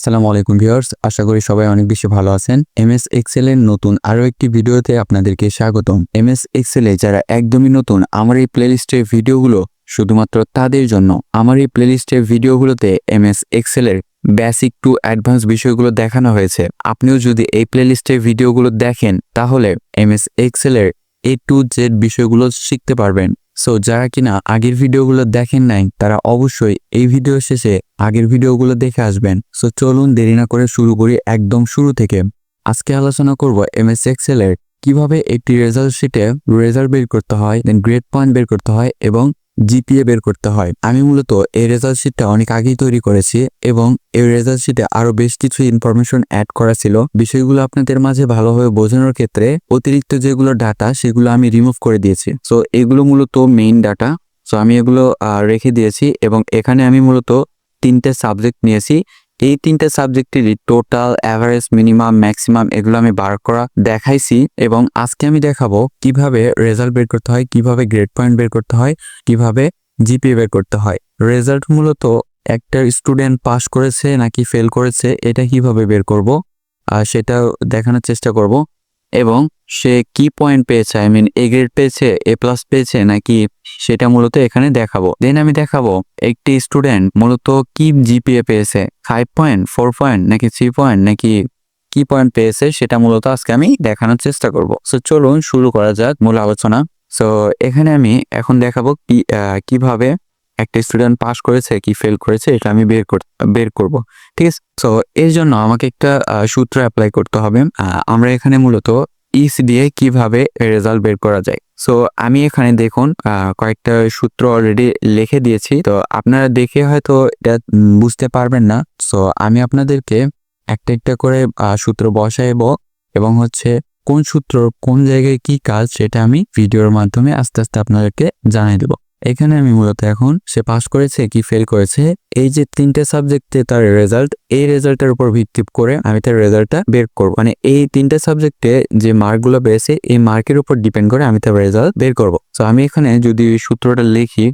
আসসালামু আলাইকুম ভিউয়ার্স, আশা করি সবাই অনেক বেশি ভালো আছেন। এমএস এক্সেল এর নতুন আরও একটি ভিডিওতে আপনাদেরকে স্বাগতম। এমএস এক্সেল এ যারা একদমই নতুন, আমার এই প্লেলিস্টের ভিডিওগুলো শুধুমাত্র তাদের জন্য। আমার এই প্লেলিস্টের ভিডিওগুলোতে এমএস এক্সেল এর বেসিক টু অ্যাডভান্স বিষয়গুলো দেখানো হয়েছে। আপনিও যদি এই প্লেলিস্টের ভিডিওগুলো দেখেন, তাহলে এমএস এক্সেল এর এ টু জেড বিষয়গুলো শিখতে পারবেন। সো যারা কিনা আগের ভিডিওগুলো দেখেন নাই, তারা অবশ্যই এই ভিডিও শেষে আগের ভিডিওগুলো দেখে আসবেন। সো চলুন দেরি না করে শুরু করি একদম শুরু থেকে। আজকে আলোচনা করব এম এস এক্সেলের কীভাবে একটি রেজাল্ট শিটে রেজাল্ট বের করতে হয় দেন গ্রেড পয়েন্ট বের করতে হয় এবং জিপিএ বের করতে হয়। আমি মূলত এই রেজাল্ট শিটটা অনেক আগেই তৈরি করেছি এবং এই রেজাল্ট শিটে আরও বেশ কিছু ইনফরমেশন অ্যাড করা ছিল। বিষয়গুলো আপনাদের মাঝে ভালোভাবে বোঝানোর ক্ষেত্রে অতিরিক্ত যেগুলো ডাটা সেগুলো আমি রিমুভ করে দিয়েছি। সো এগুলো মূলত মেইন ডাটা সো আমি এগুলো রেখে দিয়েছি এবং এখানে আমি মূলত তিনটে সাবজেক্ট নিয়েছি। এই তিনটে সাবজেক্টেরই টোটাল অ্যাভারেজ মিনিমাম ম্যাক্সিমাম এগুলো আমি বার করা দেখাইছি এবং আজকে আমি দেখাবো কীভাবে রেজাল্ট বের করতে হয়, কীভাবে গ্রেড পয়েন্ট বের করতে হয়, কীভাবে জিপিএ বের করতে হয়। রেজাল্ট মূলত একটা স্টুডেন্ট পাস করেছে নাকি ফেল করেছে, এটা কীভাবে বের করব আর সেটা দেখানোর চেষ্টা করব এবং সে কি পয়েন্ট পেয়েছে আই মিন এ গ্রেড পেয়েছে এ প্লাস পেয়েছে নাকি সেটা মূলত এখানে দেখাবো। দেন আমি দেখাবো একটি স্টুডেন্ট মূলত কি জিপিএ পেয়েছে। ফাইভ পয়েন্ট ফোর পয়েন্ট নাকি থ্রি পয়েন্ট নাকি কি পয়েন্ট পেয়েছে সেটা মূলত আজকে আমি দেখানোর চেষ্টা করব। সো চলুন শুরু করা যাক মূল আলোচনা। সো এখানে আমি এখন দেখাবো কি কীভাবে একটা স্টুডেন্ট পাস করেছে, কি ফেল করেছে এটা আমি বের কর, বের করব। ঠিক আছে? সো এর জন্য আমাকে একটা সূত্র অ্যাপ্লাই করতে হবে। আমরা এখানে মূলত ইস দিয়ে কীভাবে রেজাল্ট বের করা যায়। সো আমি এখানে দেখুন কয়েকটা সূত্র অলরেডি লিখে দিয়েছি। তো আপনারা দেখে হয়তো এটা বুঝতে পারবেন না। সো আমি আপনাদেরকে একটা একটা করে সূত্র বসাইব এবং হচ্ছে কোন সূত্র কোন জায়গায় কি কাজ সেটা আমি ভিডিওর মাধ্যমে আস্তে আস্তে আপনাদেরকে জানাই দেবো। এখানে আমি মূলত এখন সে পাস করেছে কি ফেল করেছে, এই যে তিনটে সাবজেক্টে তার রেজাল্ট এই রেজাল্টের উপর ভিত্তি করে আমি তার রেজাল্টটা বের করব। মানে এই তিনটে সাবজেক্টে যে মার্কগুলো পেয়েছে এই মার্কের উপর ডিপেন্ড করে আমি তার রেজাল্ট বের করব। তো আমি এখানে যদি সূত্রটা লিখি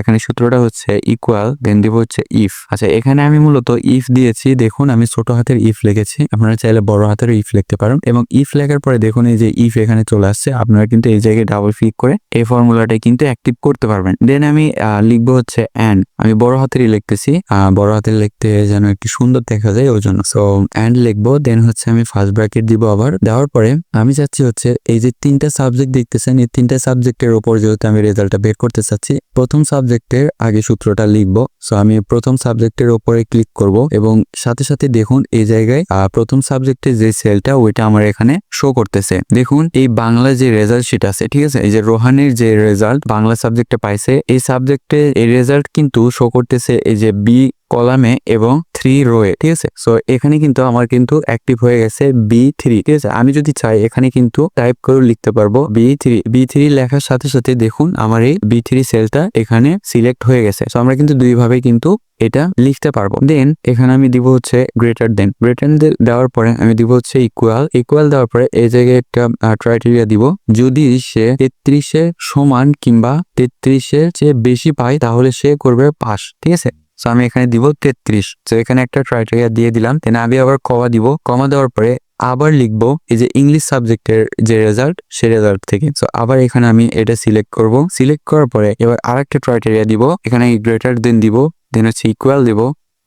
এখানে সূত্রটা হচ্ছে ইকুয়াল দেন দিব হচ্ছে ইফ আচ্ছা এখানে আমি মূলত ইফ দিয়েছি। দেখুন, আমি ছোট হাতের ইফ লিখেছি। আপনারা চাইলে বড় হাতের ইফ লিখতে পারেন। এবং ইফ লেখার পরে দেখুন, এই যে ইফ এখানে চলে আসছে, আপনারা কিন্তু এই জায়গায় ডাবল ক্লিক করে এই ফর্মুলাটা কিন্তু অ্যাক্টিভ করতে পারবেন। দেন আমি লিখব হচ্ছে অ্যান্ড আমি বড় হাতেরই লিখতেছি। বড় হাতের লিখতে যেন একটু সুন্দর দেখা যায়, ওই জন্য। সো অ্যান্ড লিখব দেন হচ্ছে আমি ফার্স্ট ব্র্যাকেট দিব আবার। দেওয়ার পরে আমি চাচ্ছি হচ্ছে, এই যে তিনটা সাবজেক্ট দেখতেছেন, এই তিনটা সাবজেক্টের উপর যেহেতু আমি রেজাল্টটা বের করতে চাচ্ছি, প্রথম সাবজেক্টের আগে সূত্রটা লিখব। সো আমি প্রথম সাবজেক্টের ওপরে ক্লিক করব এবং সাথে সাথে দেখুন এই জায়গায় প্রথম সাবজেক্টের যে সেলটা ওইটা আমার এখানে শো করতেছে। দেখুন, এই বাংলা যে রেজাল্ট সেটা আছে, ঠিক আছে? এই যে রোহানের যে রেজাল্ট বাংলা সাবজেক্টে পাইছে। এই সাবজেক্টে এই রেজাল্ট কিন্তু শো করতেছে এই যে বি কলামে এবং থ্রি রোয়ে, ঠিক আছে? সো এখানে কিন্তু আমার কিন্তু অ্যাক্টিভ হয়ে গেছে বি থ্রি ঠিক আছে? আমি যদি চাই, এখানে কিন্তু টাইপ করে লিখতে পারব বি থ্রি বি থ্রি লেখার সাথে সাথে দেখুন, আমার এই বি থ্রি সেলটা এখানে সিলেক্ট হয়ে গেছে। সো আমরা কিন্তু দুইভাবে কিন্তু এটা লিখতে পারব। দেন এখানে আমি দিব হচ্ছে গ্রেটার দেন গ্রেটার দেওয়ার পরে আমি দিব হচ্ছে ইকুয়াল ইকুয়াল দেওয়ার পরে এই জায়গায় একটা ক্রাইটেরিয়া দিব। যদি সে তেত্রিশে সমান কিংবা তেত্রিশের চেয়ে বেশি পায়, তাহলে সে করবে পাস ঠিক আছে? সো আমি এখানে দিব তেত্রিশ। তো এখানে একটা ক্রাইটেরিয়া দিয়ে দিলাম। দেন আমি আবার কমা দিব। কমা দেওয়ার পরে আবার লিখব এই যে ইংলিশ সাবজেক্টের যে রেজাল্ট সে রেজাল্ট থেকে। সো আবার এখানে আমি এটা সিলেক্ট করব। সিলেক্ট করার পরে এবার আর একটা ক্রাইটেরিয়া দিব। এখানে গ্রেটার দেন দিব দেন হচ্ছে ইকুয়াল দিব।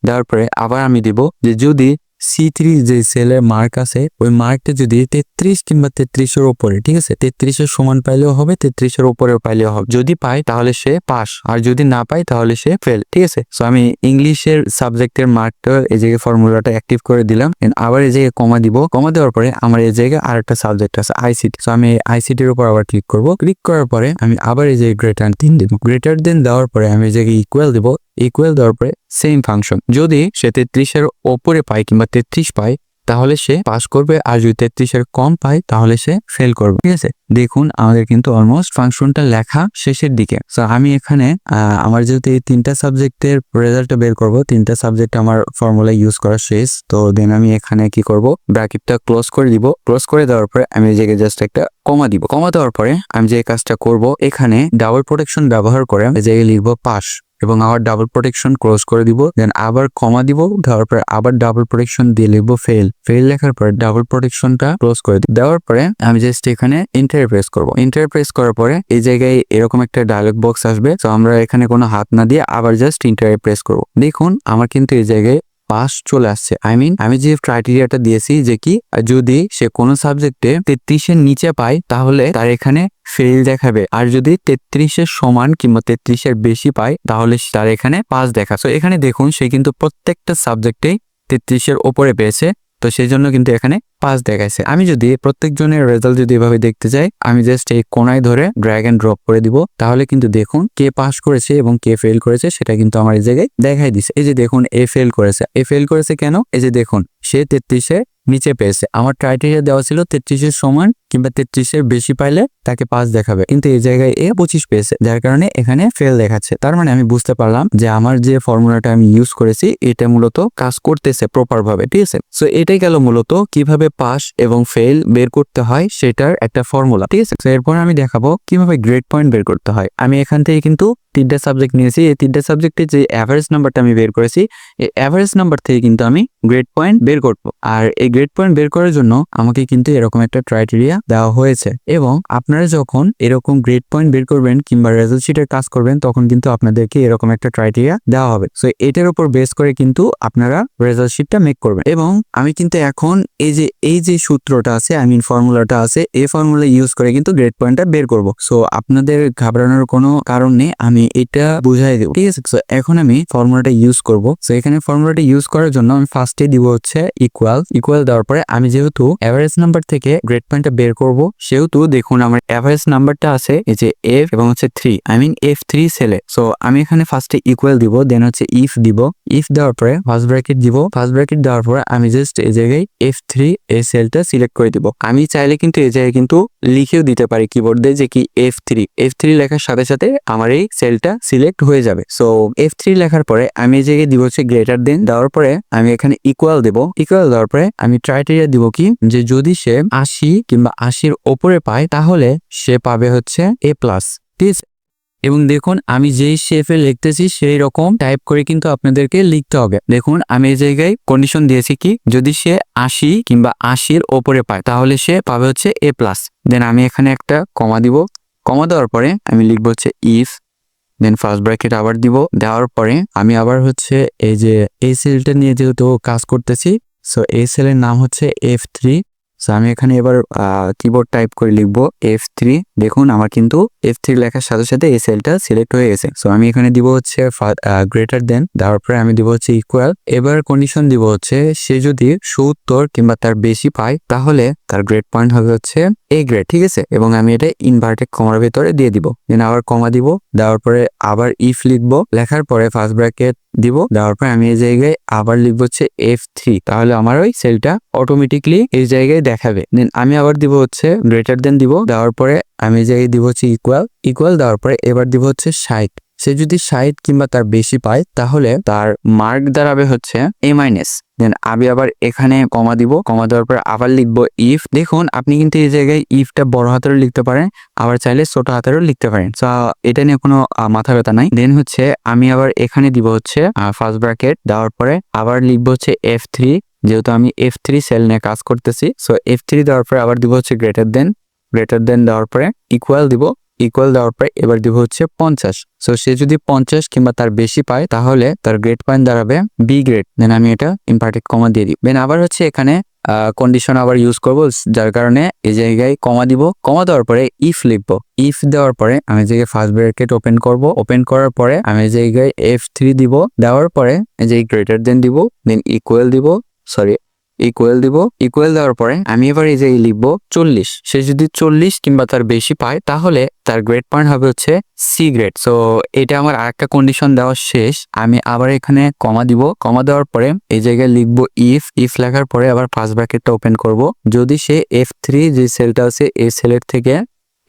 দেওয়ার পরে আবার আমি দিব যে যদি সি থ্রি যে সেলের মার্ক আছে, ওই মার্কটা যদি তেত্রিশ কিংবা তেত্রিশের উপরে, ঠিক আছে? তেত্রিশের সমান পাইলেও হবে, তেত্রিশের উপরেও পাইলেও হবে। যদি পায়, তাহলে সে পাস আর যদি না পায়, তাহলে সে ফেল ঠিক আছে? সো আমি ইংলিশের সাবজেক্টের মার্কটা এই জায়গায় ফর্মুলাটা অ্যাক্টিভ করে দিলাম আবার এই জায়গায় কমা দিব। কমা দেওয়ার পরে আমার এই জায়গায় আরেকটা সাবজেক্ট আছে আইসিটি সো আমি আইসিটির উপর আবার ক্লিক করব। ক্লিক করার পরে আমি আবার এই জায়গায় গ্রেটার দেন দিব। গ্রেটার দেন দেওয়ার পরে আমি এই জায়গায় ইকুয়াল দিব। ইকুয়াল দেওয়ার পরে সেম ফাংশন যদি সে তেত্রিশের ওপরে পায় কিংবা তেত্রিশ পায়, তাহলে সে পাস করবে। আর যদি তেত্রিশের কম পায়, তাহলে সে ফেল করবে। ঠিক আছে? দেখুন আমাদের কিন্তু অলমোস্ট ফাংশনটা লেখা শেষের দিকে। সো আমি এখানে আমার যেহেতু এই তিনটা সাবজেক্টের রেজাল্টটা বের করব, তিনটা সাবজেক্ট আমার ফর্মুলা ইউজ করা শেষ। তো দেন আমি এখানে কি করব? ব্র্যাকেটটা ক্লোজ করে দিব। ক্লোজ করে দেওয়ার পরে আমি জায়গায় জাস্ট একটা কমা দিব। কমা দেওয়ার পরে আমি যে কাজটা করব, এখানে ডাবল প্রোটেকশন ব্যবহার করে জায়গায় লিখব পাস এবং আবার ডাবল প্রোটেকশন ক্রস করে দিব দেন আবার কমা দিব, দেওয়ার পরে আবার ডাবল প্রোটেকশন দিয়ে লিখব ফেল ফেল লেখার পরে ডাবল প্রোটেকশনটা ক্লোজ করে দিব দেওয়ার পরে আমি জাস্ট এখানে ইন্টার প্রেস করব। ইন্টার প্রেস করার পরে এই জায়গায় এরকম একটা ডায়লগ বক্স আসবে। তো আমরা এখানে কোনো হাত না দিয়ে আবার জাস্ট ইন্টার প্রেস করব। দেখুন, আমার কিন্তু এই জায়গায় পাস চলে আসছে। আই মিন আমি যে ক্রাইটেরিয়াটা দিয়েছি যে কি, যদি সে কোনো সাবজেক্টে তেত্রিশের নিচে পায়, তাহলে তার এখানে ফেল দেখাবে। আর যদি তেত্রিশের সমান কিংবা তেত্রিশের বেশি পায়, তাহলে তার এখানে পাস দেখা তো এখানে দেখুন, সে কিন্তু প্রত্যেকটা সাবজেক্টেই তেত্রিশের ওপরে পেয়েছে। তো সেই জন্য কিন্তু এখানে পাঁচ দেখাইছে। আমি যদি প্রত্যেকজনের রেজাল্ট যদি এভাবে দেখতে চাই আমি জাস্ট এই কোনায় ধরে ড্র্যাগ এন্ড ড্রপ করে দিব। তাহলে কিন্তু দেখুন কে পাস করেছে এবং কে ফেল করেছে, সেটা কিন্তু আমার এই জায়গায় দেখাই দিছে। এই যে দেখুন, এ ফেল করেছে। এ ফেল করেছে কেন? এই যে দেখুন, সে তেত্রিশে নিচে পেয়েছে। আমার ক্রাইটেরিয়া দেওয়া ছিল তেত্রিশের সমান কিংবা তেত্রিশের বেশি পাইলে তাকে পাস দেখাবে। কিন্তু এই জায়গায় এ পঁচিশ পেয়েছে, যার কারণে এখানে ফেল দেখাচ্ছে। তার মানে আমি বুঝতে পারলাম যে আমার যে ফর্মুলাটা আমি ইউজ করেছি, এটা মূলত কাজ করতেছে প্রপার ভাবে ঠিক আছে? সো এটাই গেল মূলত কীভাবে পাস এবং ফেল বের করতে হয় সেটার একটা ফর্মুলা ঠিক আছে? এরপর আমি দেখাবো কীভাবে গ্রেড পয়েন্ট বের করতে হয়। আমি এখান থেকে কিন্তু তিনটা সাবজেক্ট নিয়েছি। এই তিনটা সাবজেক্টে যে অ্যাভারেজ নাম্বারটা আমি বের করেছি, এই অ্যাভারেজ নাম্বার থেকে কিন্তু আমি গ্রেড পয়েন্ট বের করব। আর এই গ্রেড পয়েন্ট বের করার জন্য আমাকে কিন্তু এরকম একটা ক্রাইটেরিয়া দেওয়া হয়েছে এবং আপনারা যখন এরকম গ্রেড পয়েন্ট বের করবেন কিংবা রেজাল্ট শিটের কাজ করবেন, তখন কিন্তু আপনাদেরকে এরকম একটা ক্রাইটেরিয়া দেওয়া হবে। সো এটার উপর বেস করে কিন্তু আপনারা রেজাল্ট শিটটা মেক করবেন। এবং আমি কিন্তু এখন এই যে এই যে সূত্রটা আছে আই মিন ফর্মুলাটা আছে, এই ফর্মুলা ইউজ করে কিন্তু গ্রেড পয়েন্টটা বের করব। সো আপনাদের ঘাবড়ানোর কোনো কারণ নেই, আমি এটা বুঝাই দেবো। ঠিক আছে? সো এখন আমি ফর্মুলাটা ইউজ করব। সো এখানে ফর্মুলাটা ইউজ করার জন্য আমি ফার্স্টে দিব হচ্ছে ইকুয়াল ইকুয়াল দেওয়ার পরে আমি যেহেতু অ্যাভারেজ নাম্বার থেকে গ্রেড পয়েন্টটা বের করব, সেহেতু দেখুন আমার অ্যাভারেজ নাম্বারটা আছে এই যে এফ এবং হচ্ছে three I mean F three সেলে সো আমি এখানে ফার্স্টে ইকুয়াল দিব দেন হচ্ছে ইফ দিব। ইফ দেওয়ার পরে ফার্স্ট ব্র্যাকেট দিব। ফার্স্ট ব্র্যাকেট দেওয়ার পরে আমি জাস্ট এই জায়গায় এফ থ্রি এই সেলটা সিলেক্ট করে দিব। আমি চাইলে কিন্তু এই জায়গায় কিন্তু লিখেও দিতে পারি কিবোর্ড যে কি এফ থ্রি এফ থ্রি লেখার সাথে সাথে আমার এই সেলটা সিলেক্ট হয়ে যাবে। সো এফ থ্রি লেখার পরে আমি এই জায়গায় দিব হচ্ছে গ্রেটার দেন দেওয়ার পরে আমি এখানে ইকুয়াল দেব। ইকুয়াল দেওয়ার পরে আমি ক্রাইটেরিয়া দিব কি? যে যদি সে আশি কিংবা আশির ওপরে পায়, তাহলে সে পাবে হচ্ছে এ প্লাস ঠিক এবং দেখুন, আমি যেই শেফে লিখতেছি, সেই রকম টাইপ করে কিন্তু আপনাদেরকে লিখতে হবে। দেখুন, আমি এই জায়গায় কন্ডিশন দিয়েছি কি? যদি সে আশি কিংবা আশির ওপরে পায়, তাহলে সে পাবে হচ্ছে এ প্লাস দেন আমি এখানে একটা কমা দিব। কমা দেওয়ার পরে আমি লিখব হচ্ছে ইফ দেন ফার্স্ট ব্র্যাকেট আবার দিব। দেওয়ার পরে আমি আবার হচ্ছে এই যে এই সেলটা নিয়ে যেহেতু কাজ করতেছি সো এই সেলের নাম হচ্ছে এফ থ্রি সো আমি এখানে এবার কিবোর্ড টাইপ করে লিখব এফ থ্রি দেখুন, আমার কিন্তু এফ থ্রি লেখার সাথে সাথে এই সেলটা সিলেক্ট হয়ে গেছে। সো আমি এখানে দিব হচ্ছে গ্রেটার দেন দেওয়ার পরে আমি দিব হচ্ছে ইকুয়াল এবার কন্ডিশন দিব হচ্ছে, সে যদি সত্তর কিংবা তার বেশি পায়, তাহলে তার গ্রেড পয়েন্ট হবে হচ্ছে এ গ্রেড ঠিক আছে? এবং আমি এটা ইনভার্টেড কমার ভেতরে দিয়ে দিব। দেন আবার কমা দিব, দেওয়ার পরে আবার ইফ লিখব। লেখার পরে ফার্স্ট ব্র্যাকেট দিব। দেওয়ার পর আমি এই জায়গায় আবার লিখব হচ্ছে এফ থ্রি তাহলে আমার ওই সেলটা অটোমেটিকলি এই জায়গায় দেখাবে। দেন আমি আবার দিব হচ্ছে গ্রেটার দেন দিব। দেওয়ার পরে আমি এই জায়গায় দিব হচ্ছে ইকুয়াল ইকুয়াল দেওয়ার পরে এবার দিব হচ্ছে ষাট। সে যদি ষাট কিংবা তার বেশি পায়, তাহলে তার মার্ক দাঁড়াবে হচ্ছে এ মাইনাস দেন আমি আবার এখানে কমা দিব। কমা দেওয়ার পর আবার লিখব ইফ দেখুন, আপনি কিন্তু এই জায়গায় ইফটা বড় হাতেরও লিখতে পারেন, আবার চাইলে ছোট হাতেরও লিখতে পারেন। সো এটা নিয়ে কোনো মাথা ব্যথা নাই। দেন হচ্ছে আমি আবার এখানে দিব হচ্ছে ফার্স্ট ব্র্যাকেট দেওয়ার পরে আবার লিখব হচ্ছে এফ থ্রি যেহেতু আমি এফ থ্রি সেল নিয়ে কাজ করতেছি সো এফ থ্রি দেওয়ার পরে আবার দিব হচ্ছে গ্রেটার দেন গ্রেটার দেন দেওয়ার পরে ইকুয়াল দিব। ইকুয়াল দেওয়ার পরে এবার দিব হচ্ছে পঞ্চাশ। সো সে যদি পঞ্চাশ কিংবা তার বেশি পায়, তাহলে তার গ্রেড পয়েন্ট দাঁড়াবে বি গ্রেড দেন আমি এটা ইম্পার্টেড কমা দিয়ে দিই। দেন আবার হচ্ছে এখানে কন্ডিশন আবার ইউজ করব, যার কারণে এই জায়গায় কমা দিব। কমা দেওয়ার পরে ইফ লিখব। ইফ দেওয়ার পরে আমি জায়গায় ফার্স্ট ব্র্যাকেট ওপেন করব ওপেন করার পরে আমি জায়গায় এফ থ্রি দিব, দেওয়ার পরে যে গ্রেটার দেন দিব দেন ইকুয়াল দিব। সরি ইকুয়াল দিব ইকুয়াল দেওয়ার পরে আমি এবার এই যে লিখব চল্লিশ। সে যদি চল্লিশ কিংবা তার বেশি পায়, তাহলে তার গ্রেড পয়েন্ট হবে হচ্ছে সি গ্রেড সো এটা আমার আরেকটা কন্ডিশন দেওয়া শেষ। আমি আবার এখানে কমা দিব। কমা দেওয়ার পরে এই জায়গায় লিখব ইফ ইফ লেখার পরে আবার ফার্স্ট ব্র্যাকেটটা ওপেন করব। যদি সে এফ থ্রি যে সেলটা আছে, এই সেলের থেকে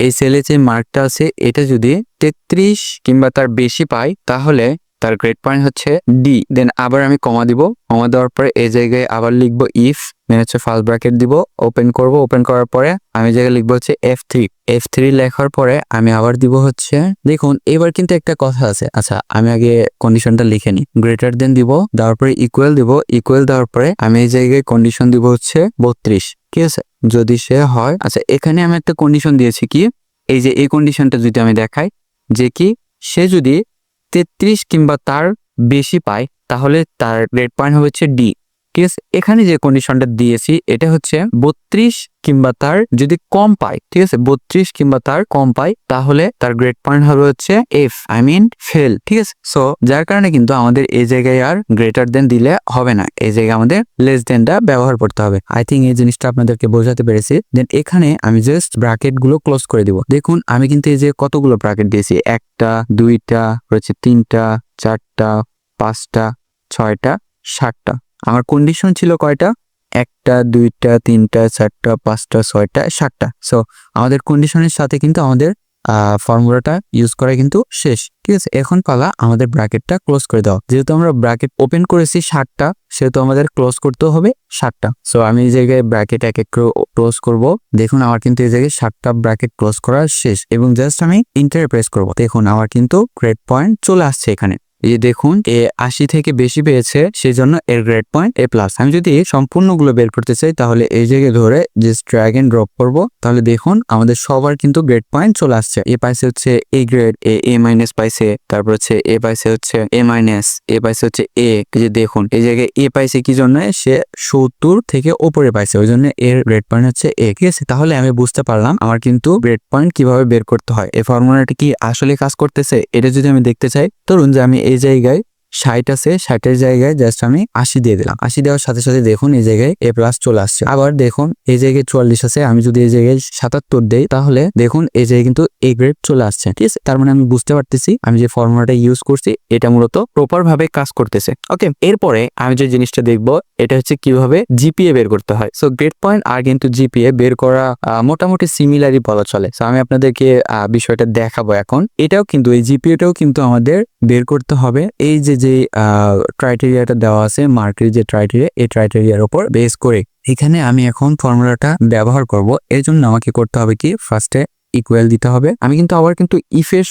এই সেলে যে মার্কটা আছে, এটা যদি তেত্রিশ কিংবা তার বেশি পায়, তাহলে তার গ্রেড পয়েন্ট হচ্ছে ডি দেন আবার আমি কমা দিব। কমা দেওয়ার পরে এই জায়গায় আবার লিখব ইফ দেন হচ্ছে ফার্স্ট ব্র্যাকেট দিব। ওপেন করব। ওপেন করার পরে আমি জায়গায় লিখব হচ্ছে এফ থ্রি এফ থ্রি লেখার পরে আমি আবার দিব হচ্ছে, দেখুন, এবার কিন্তু একটা কথা আছে। আচ্ছা আমি আগে কন্ডিশনটা লিখে নিই। গ্রেটার দেন দিব, দেওয়ার পরে ইকুয়াল দিব। ইকুয়াল দেওয়ার পরে আমি এই জায়গায় কন্ডিশন দিব হচ্ছে বত্রিশ। ঠিক আছে? যদি সে হয় আচ্ছা এখানে আমি একটা কন্ডিশন দিয়েছি কি? এই যে এই কন্ডিশনটা যদি আমি দেখাই, যে কি? সে যদি তেত্রিশ কিংবা তার বেশি পায় তাহলে তার রেড পয়েন্ট হচ্ছে ডি আছে? এখানে যে কন্ডিশনটা দিয়েছি, এটা হচ্ছে বত্রিশ কিংবা তার যদি কম পায়, ঠিক আছে? বত্রিশ কিংবা তার কম পায়, তাহলে তার গ্রেড পয়েন্ট হবে হচ্ছে এফ আই মিন ফেল ঠিক আছে? সো যার কারণে কিন্তু আমাদের এই জায়গায় আর গ্রেটার দেন দিলে হবে না। এই জায়গায় আমাদের লেস দেনটা ব্যবহার করতে হবে। আই থিঙ্ক এই জিনিসটা আপনাদেরকে বোঝাতে পেরেছি। দেন এখানে আমি জাস্ট ব্র্যাকেটগুলো ক্লোজ করে দিব। দেখুন, আমি কিন্তু এই যে কতগুলো ব্র্যাকেট দিয়েছি, একটা, দুইটা, রয়েছে তিনটা, চারটা, পাঁচটা, ছয়টা, সাতটা। আমার কন্ডিশন ছিল কয়টা? একটা, দুইটা, তিনটা, চারটা, পাঁচটা, ছয়টা, সাতটা। সো আমাদের কন্ডিশনের সাথে কিন্তু আমাদের ফর্মুলাটা ইউজ করা কিন্তু শেষ। ঠিক আছে? এখন পালা আমাদের ব্র্যাকেটটা ক্লোজ করে দেওয়া যেহেতু আমরা ব্র্যাকেট ওপেন করেছি ষাটটা সেহেতু আমাদের ক্লোজ করতে হবে ষাটটা সো আমি এই জায়গায় ব্র্যাকেট এক এক ক্লোজ করব। দেখুন, আমার কিন্তু এই জায়গায় ষাটটা ব্র্যাকেট ক্লোজ করা শেষ। এবং জাস্ট আমি ইন্টার প্রেস করব। দেখুন, আমার কিন্তু গ্রেড পয়েন্ট চলে আসছে এখানে। এই যে দেখুন, এ আশি থেকে বেশি পেয়েছে সেই জন্য এর গ্রেড পয়েন্ট এ প্লাস আমি যদি সম্পূর্ণগুলো বের করতে চাই, তাহলে এই জায়গায় ধরে জাস্ট ড্র্যাগ এন্ড ড্রপ করব। তাহলে দেখুন, আমাদের সবার কিন্তু গ্রেড পয়েন্ট চলে আসছে। এ পাইছে হচ্ছে A grade A A minus পাইছে তারপর হচ্ছে এ পাইছে হচ্ছে এ মাইনাস এ পাইছে হচ্ছে এ যে দেখুন, এই জায়গায় এ পাইছে কি জন্য? সে সত্তর থেকে ওপরে পাইছে ওই জন্য এর গ্রেড পয়েন্ট হচ্ছে এ ঠিক আছে? তাহলে আমি বুঝতে পারলাম আমার কিন্তু গ্রেড পয়েন্ট কীভাবে বের করতে হয়। এই ফর্মুলাটা কি আসলে কাজ করতেছে? এটা যদি আমি দেখতে চাই, ধরুন যে আমি এই জায়গায় ষাট আছে, ষাটের জায়গায় জাস্ট আমি আশি দিয়ে দিলাম। আশি দেওয়ার সাথে সাথে দেখুন এই জায়গায় এ প্লাস চলে আসছে। আবার দেখুন এই জায়গায় চুয়াল্লিশ আছে, আমি যদি এই জায়গায় সাতাত্তর দেই, তাহলে দেখুন এই জায়গায় কিন্তু এ গ্রেড চলে আসছে, ঠিক আছে? তার মানে আমি বুঝতে পারতেছি, আমি যে ফর্মুলাটা ইউজ করছি, এটা মূলত প্রপার ভাবে কাজ করতেছে। ওকে এরপরে আমি যে জিনিসটা দেখব, এটা হচ্ছে কীভাবে জিপিএ বের করতে হয়। সো গ্রেড পয়েন্ট আর কিন্তু জিপিএ বের করা মোটামুটি সিমিলারই বলা চলে। সো আমি আপনাদেরকে বিষয়টা দেখাবো এখন। এটাও কিন্তু, এই জিপিএটাও কিন্তু আমাদের বের করতে হবে। এই যে যে ক্রাইটেরিয়াটা দেওয়া আছে মার্কের যে ক্রাইটেরিয়া এই ক্রাইটেরিয়ার উপর বেস করে এখানে আমি এখন ফর্মুলাটা ব্যবহার করব। এর জন্য আমাকে করতে হবে কি? ফার্স্টে ইকুয়াল দিতে হবে। আমি কিন্তু আবার কিন্তু ইফের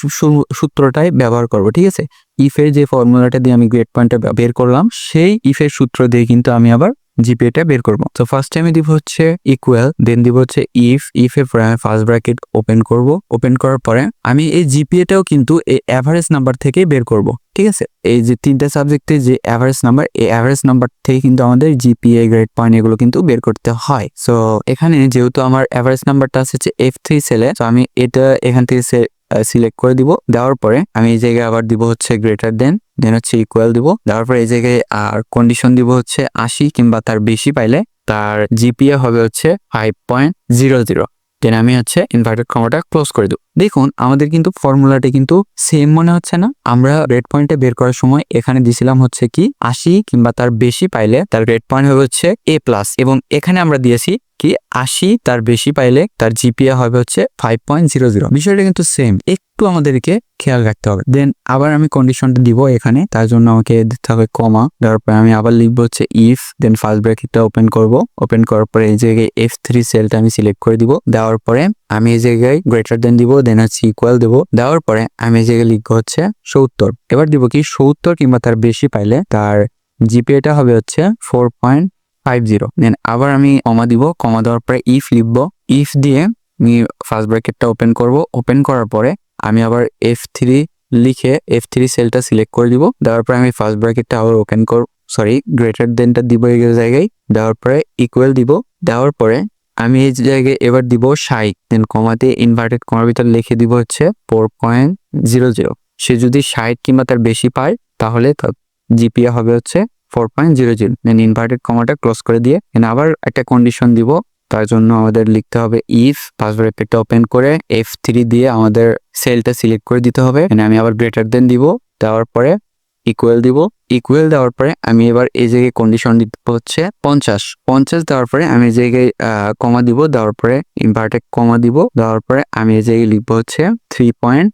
সূত্রটাই ব্যবহার করব, ঠিক আছে? ইফের যে ফর্মুলাটা দিয়ে আমি গ্রেড পয়েন্টটা বের করলাম, সেই ইফের সূত্র দিয়ে কিন্তু আমি আবার জিপিএটা বের করব। তো ফার্স্ট আমি দিব হচ্ছে ইকুয়াল দেন দিব হচ্ছে ইফ ইফ এর পরে আমি ফার্স্ট ব্র্যাকেট ওপেন করব। ওপেন করার পরে আমি এই জিপিএটাও কিন্তু এই অ্যাভারেজ নাম্বার থেকেই বের করব, ঠিক আছে? এই যে তিনটা সাবজেক্টে যে অ্যাভারেজ নাম্বার এই অ্যাভারেজ নাম্বার থেকে কিন্তু আমাদের জিপিএ গ্রেড পয়েন্ট এগুলো কিন্তু বের করতে হয়। সো এখানে যেহেতু আমার অ্যাভারেজ নাম্বারটা আছে এফ থ্রি সেলে তো আমি এটা এখান থেকে সিলেক্ট করে দিব। দেওয়ার পরে আমি এই জায়গায় আবার দিব হচ্ছে গ্রেটার দেন দেন হচ্ছে ইকুয়াল দিব। দেওয়ার পরে এই জায়গায় আর কন্ডিশন দিব হচ্ছে আশি কিংবা তার বেশি পাইলে তার জিপিএ হবে হচ্ছে five point zero zero then আমি হচ্ছে ইনভার্টেড কমাটা ক্লোজ করে দেবো। দেখুন, আমাদের কিন্তু ফর্মুলাটা কিন্তু সেম মনে হচ্ছে না। আমরা রেড পয়েন্টে বের করার সময় এখানে দিছিলাম হচ্ছে কি, আশি কিংবা তার বেশি পাইলে তার রেড পয়েন্ট হবে হচ্ছে এ প্লাস এবং এখানে আমরা দিয়েছি কি? আশি, তার বেশি পাইলে তার জিপিএ হবে হচ্ছে ফাইভ পয়েন্ট জিরো জিরো বিষয়টা কিন্তু সেম একটু আমাদেরকে খেয়াল রাখতে হবে। দেন আবার আমি কন্ডিশনটা দিব এখানে, তার জন্য আমাকে দিতে হবে কমা দেওয়ার পরে আমি আবার লিখব হচ্ছে ইফ দেন ফার্স্ট ব্র্যাকেটটা ওপেন করব। ওপেন করার পরে এই জায়গায় এফ থ্রি সেলটা আমি সিলেক্ট করে দিব। দেওয়ার পরে আমি এই জায়গায় গ্রেটার দেন দিব দেন হচ্ছে ইকুয়াল দেবো। দেওয়ার পরে আমি এই জায়গায় লিখব হচ্ছে সত্তর। এবার দিব কি সত্তর কিংবা তার বেশি পাইলে তার জিপিএটা হবে হচ্ছে four point five zero then আবার আমি কমা দিব কমা দেওয়ার পরে ইফ লিখব। ইফ দিয়ে আমি ফার্স্ট ব্র্যাকেটটা ওপেন করব। ওপেন করার পরে আমি আবার এফ থ্রি লিখে এফ থ্রি সেলটা সিলেক্ট করে দিব। দেওয়ার পরে আমি ফার্স্ট ব্র্যাকেটটা আবার ওপেন কর সরি গ্রেটার দেনটা দিব এই জায়গায়। দেওয়ার পরে ইকুয়াল দিব। দেওয়ার পরে আমি এই জায়গায় এবার দিব ষাট। দেন কমাতে ইনভার্টেড কমার ভিতর লিখে দিব হচ্ছে ফোর পয়েন্ট জিরো জিরো সে যদি ষাট কিংবা তার বেশি পায়, তাহলে জিপিএ হবে হচ্ছে four point zero zero then inverted কমাটা close করে দিয়ে দেন আবার একটা কন্ডিশন দিব, তার জন্য আমাদের লিখতে হবে ইফ ফার্স্ট ব্র্যাকেটটা ওপেন করে এফ থ্রি দিয়ে আমাদের সেলটা সিলেক্ট করে দিতে হবে আমি আবার গ্রেটার দেন দিব, দেওয়ার পরে ইকুয়াল দিব ইকুয়াল দেওয়ার পরে আমি এবার এই জায়গায় কন্ডিশন দিতে হচ্ছে পঞ্চাশ পঞ্চাশ দেওয়ার পরে আমি এই জায়গায় কমা দিব, দেওয়ার পরে ইনভার্টেড কমা দিব, দেওয়ার পরে আমি এই জায়গায় লিখব হচ্ছে থ্রি পয়েন্ট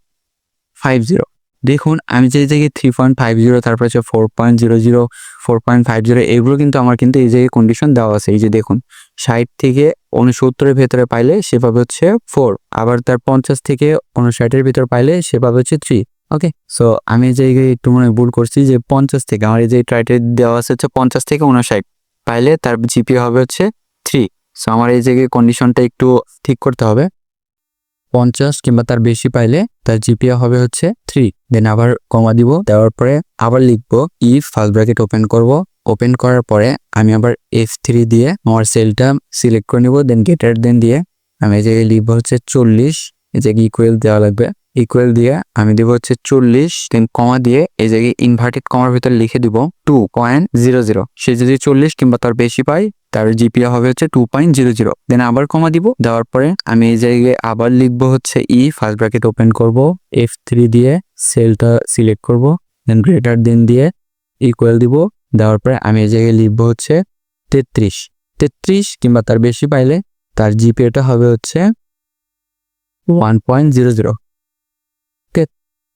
ফাইভ জিরো দেখুন, আমি যে জায়গায় থ্রি পয়েন্ট ফাইভ জিরো তারপর হচ্ছে four point zero zero four point five zero এগুলো কিন্তু আমার কিন্তু এই জায়গায় কন্ডিশন দেওয়া আছে। এই যে দেখুন, ষাট থেকে উনসত্তরের ভেতরে পাইলে সেভাবে হচ্ছে ফোর আবার তার পঞ্চাশ থেকে উনষাটের ভিতরে পাইলে সেভাবে হচ্ছে থ্রি ওকে সো আমি এই জায়গায় একটু মনে ভুল করছি যে পঞ্চাশ থেকে, আমার এই যে ট্রাইটে দেওয়া আছে হচ্ছে পঞ্চাশ থেকে উনষাট পাইলে তার জিপি হবে হচ্ছে থ্রি সো আমার এই জায়গায় কন্ডিশনটা একটু ঠিক করতে হবে। পঞ্চাশ কিংবা তার বেশি পাইলে তার জিপিএ হবে হচ্ছে থ্রি দেন আবার কমা দিব, দেওয়ার পরে আবার লিখব ইফ ফার্স্ট ব্র্যাকেট ওপেন করব। ওপেন করার পরে আমি আবার এফ থ্রি দিয়ে আমার সেলটা সিলেক্ট করে নিব দেন গেটার দেন দিয়ে আমি এই জায়গায় লিখব হচ্ছে চল্লিশ। এই জায়গায় ইকুয়াল দেওয়া লাগবে। ইকুয়াল দিয়ে আমি দিব হচ্ছে চল্লিশ দেন কমা দিয়ে এই জায়গায় ইনভার্টেড কমার ভিতরে লিখে দিব টু পয়েন্ট জিরো জিরো সে যদি চল্লিশ কিংবা তার বেশি পায় তার জিপিএ হবে হচ্ছে two point zero zero then আবার কমা দিব, দেওয়ার পরে আমি এই জায়গায় আবার লিখব হচ্ছে ই ফার্স্ট ব্র্যাকেট ওপেন করব এফ থ্রি দিয়ে সেলটা সিলেক্ট করব দেন গ্রেটার দেন দিয়ে ইকুয়াল দিব, দেওয়ার পরে আমি এই জায়গায় লিখব হচ্ছে তেত্রিশ। তেত্রিশ কিংবা তার বেশি পাইলে তার জিপিএটা হবে হচ্ছে ওয়ান পয়েন্ট জিরো জিরো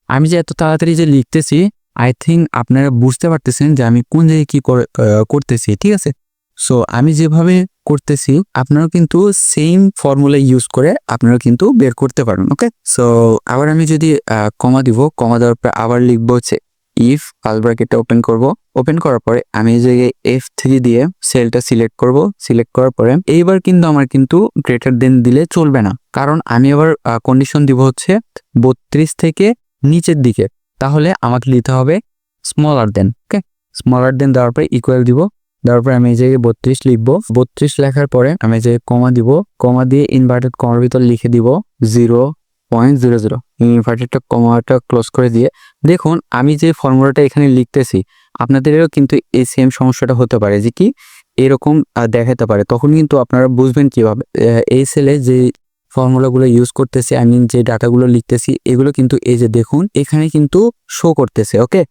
আমি যে এত তাড়াতাড়ি যে লিখতেছি আই থিঙ্ক আপনারা বুঝতে পারতেছেন যে আমি কোন জায়গায় কী করে- করতেছি, ঠিক আছে? সো আমি যেভাবে করতেছি আপনারা কিন্তু সেম ফর্মুলা ইউজ করে আপনারা কিন্তু বের করতে পারেন ওকে সো আবার আমি যদি কমা দিব কমা দেওয়ার পরে আবার লিখব হচ্ছে ইফ ফার্স্ট ব্র্যাকেটটা ওপেন করব। ওপেন করার পরে আমি এই এফ থ্রি দিয়ে সেলটা সিলেক্ট করব। সিলেক্ট করার পরে এইবার কিন্তু আমার কিন্তু গ্রেটার দেন দিলে চলবে না। কারণ আমি আবার কন্ডিশন দিব হচ্ছে বত্রিশ থেকে নিচের দিকে। তাহলে আমাকে নিতে হবে স্মলার দেন ওকে স্মলার দেন দেওয়ার পরে ইকুয়াল দিব। দেওয়ার পরে আমি এই জায়গায় বত্রিশ লিখব, বত্রিশ লেখার পরে আমি যে কমা দিব, কমা দিয়ে ইনভার্টেড কমার ভিতর লিখে দিব জিরো পয়েন্ট জিরো জিরো ইনভার্টেডটা কমাটা ক্লোজ করে দিয়ে দেখুন আমি যে ফর্মুলাটা এখানে লিখতেছি, আপনাদেরও কিন্তু এই সেম সমস্যাটা হতে পারে যে কি এরকম দেখাতে পারে। তখন কিন্তু আপনারা বুঝবেন কীভাবে এই সেলে যে ফর্মুলাগুলো ইউজ করতেছি আই মিন যে ডাটাগুলো লিখতেছি, এগুলো কিন্তু এই যে দেখুন, এখানে কিন্তু শো করতেছে ওকে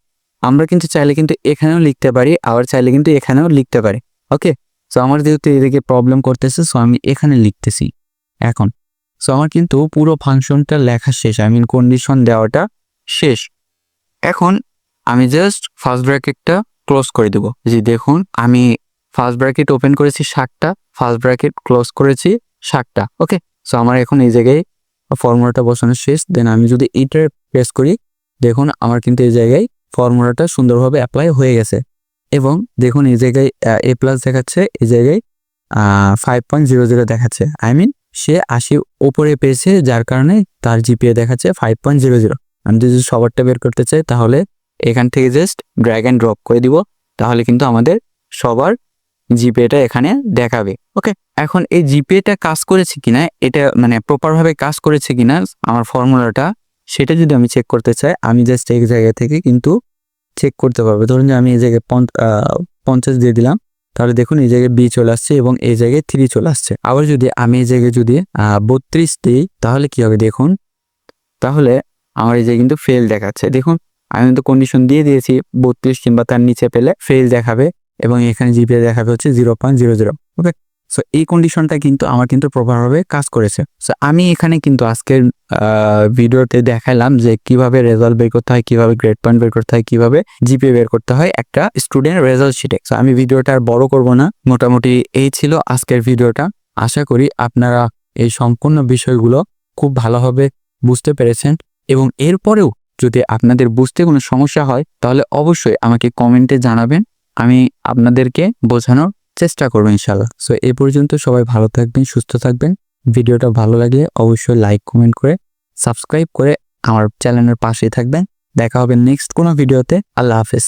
আমরা কিন্তু চাইলে কিন্তু এখানেও লিখতে পারি, আবার চাইলে কিন্তু এখানেও লিখতে পারি। ওকে? সো আমার যেহেতু এদিকে প্রবলেম করতেছে সো আমি এখানে লিখতেছি। এখন সো আমার কিন্তু পুরো ফাংশনটা লেখা শেষ আই মিন কন্ডিশন দেওয়াটা শেষ। এখন, আমি জাস্ট ফার্স্ট ব্র্যাকেটটা ক্লোজ করে দেবো। যে দেখুন, আমি ফার্স্ট ব্র্যাকেট ওপেন করেছি ষাটটা ফার্স্ট ব্র্যাকেট ক্লোজ করেছি ষাটটা ওকে সো আমার এখন এই জায়গায় ফর্মুলাটা বসানো শেষ দেন আমি যদি এইটার প্রেস করি, দেখুন, আমার কিন্তু এই জায়গায় ফর্মুলাটা সুন্দরভাবে অ্যাপ্লাই হয়ে গেছে। এবং দেখুন এই জায়গায় এ প্লাস দেখাচ্ছে, এই জায়গায় ফাইভ পয়েন্ট জিরো জিরো দেখাচ্ছে। আই মিন সে আশি ওপরে পেয়েছে, যার কারণে তার জিপিএ দেখাচ্ছে ফাইভ পয়েন্ট জিরো জিরো আমি যদি সবারটা বের করতে চাই, তাহলে এখান থেকে জাস্ট ড্র্যাগ অ্যান্ড ড্রপ করে দিব, তাহলে কিন্তু আমাদের সবার জিপিএটা এখানে দেখাবে। ওকে এখন এই জিপিএটা কাজ করেছে কিনা, এটা মানে প্রপারভাবে কাজ করেছে কিনা, আমার ফর্মুলাটা সেটা যদি আমি চেক করতে চাই, আমি জাস্ট এক জায়গা থেকে কিন্তু চেক করতে পারব। ধরুন যে আমি এই জায়গায় পঞ্চ- পঞ্চাশ দিয়ে দিলাম, তাহলে দেখুন এই জায়গায় বি চলে আসছে এবং এই জায়গায় থ্রি চলে আসছে। আবার যদি আমি এই জায়গায় যদি বত্রিশ দিই, তাহলে কি হবে দেখুন? তাহলে আমার এই জায়গায় কিন্তু ফেল দেখাচ্ছে। দেখুন, আমি কিন্তু কন্ডিশন দিয়ে দিয়েছি, বত্রিশ কিংবা তার নিচে পেলে ফেল দেখাবে এবং এখানে জিপিএ দেখাবে হচ্ছে zero point zero zero okay so এই কন্ডিশনটা কিন্তু আমার কিন্তু প্রপারভাবে কাজ করেছে। সো আমি এখানে কিন্তু আজকের ভিডিওতে দেখালাম যে কীভাবে রেজাল্ট বের করতে হয়, কীভাবে গ্রেড পয়েন্ট বের করতে হয়, কীভাবে জিপিএ বের করতে হয় একটা স্টুডেন্ট রেজাল্ট শিটে সো আমি ভিডিওটা আর বড় করব না, মোটামুটি এই ছিল আজকের ভিডিওটা। আশা করি আপনারা এই সম্পূর্ণ বিষয়গুলো খুব ভালোভাবে বুঝতে পেরেছেন। এবং এরপরেও যদি আপনাদের বুঝতে কোনো সমস্যা হয়, তাহলে অবশ্যই আমাকে কমেন্টে জানাবেন। আমি আপনাদেরকে বোঝানোর চেষ্টা করব ইনশাল্লাহ সো এই পর্যন্ত সবাই ভালো থাকবেন, সুস্থ থাকবেন। ভিডিওটা ভালো লাগলে অবশ্যই লাইক কমেন্ট করে সাবস্ক্রাইব করে আমার চ্যানেলের পাশেই থাকবেন। দেখা হবে নেক্সট কোনো ভিডিওতে আল্লাহ হাফেজ।